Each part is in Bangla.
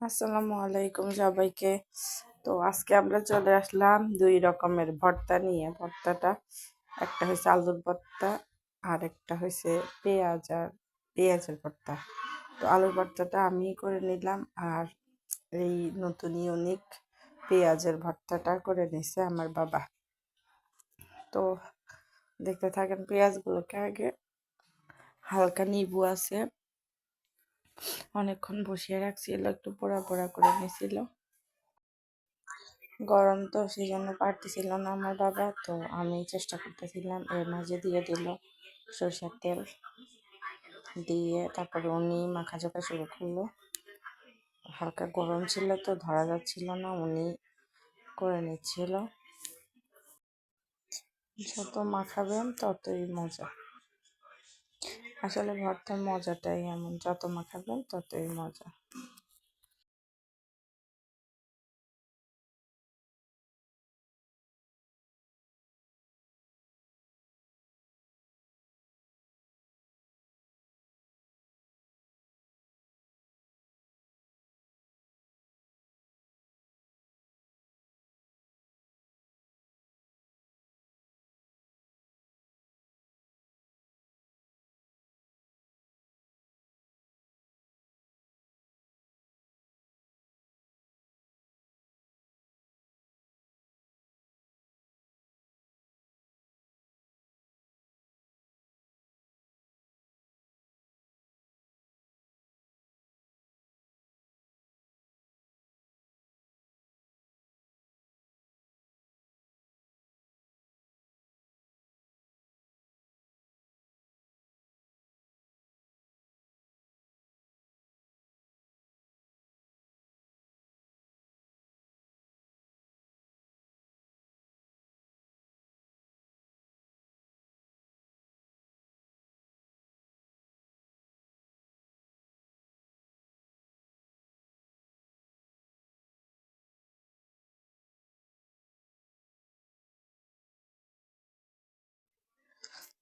আসসালামু আলাইকুম সবাইকে। তো আজকে আমরা চলে আসলাম দুই রকমের ভর্তা নিয়ে। ভর্তাটা একটা হয়েছে আলুর ভর্তা আর একটা হয়েছে পেঁয়াজ আর পেঁয়াজের ভর্তা। তো আলুর ভর্তাটা আমি করে নিলাম আর এই নতুন ইউনিক পেঁয়াজের ভর্তাটা করে নিছে আমার বাবা। তো দেখতে থাকেন পেঁয়াজগুলোকে আগে হালকা নিবু আছে। অনেকক্ষণ বসিয়ে রাখছিল, একটু পোড়া পোড়া করে নিয়েছিল গরম তো সেই জন্য পারতেছিল না আমার বাবা, তো আমি চেষ্টা করতেছিলাম এর মাঝে দিয়ে দিল সরষের তেল। দিয়ে তারপরে উনি মাখা চোখা শুরু করল। হালকা গরম ছিল তো, ধরা যাচ্ছিল না, উনি করে নিচ্ছিল। যত মাখাবেন ততই মজা। আসলে ভর্তার মজাটাই এমন যত মাখাবেন ততই মজা।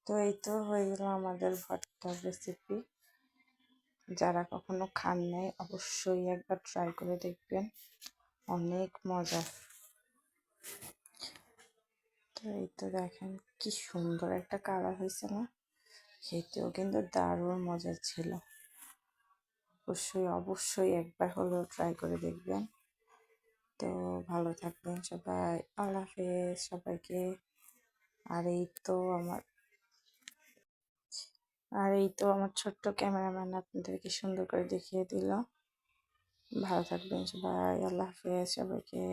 তো এই তো হয়ে গেল আমাদের ভর্তার রেসিপি যারা কখনো খান নাই, অবশ্যই একবার ট্রাই করে দেখবেন। অনেক মজা। তো এই তো দেখেন কি সুন্দর একটা কালার হয়েছে না? খেতেও কিন্তু দারুণ মজা ছিল। অবশ্যই অবশ্যই একবার হলেও ট্রাই করে দেখবেন। তো ভালো থাকবেন সবাই। আল্লাহ হাফেজ সবাইকে। আর এই তো আমার আর এই তো আমার ছোট্ট ক্যামেরাম্যান আপনাদেরকে সুন্দর করে দেখিয়ে দিল। ভালো থাকবেন সবাই, আল্লাহ হাফেজ সবাইকে।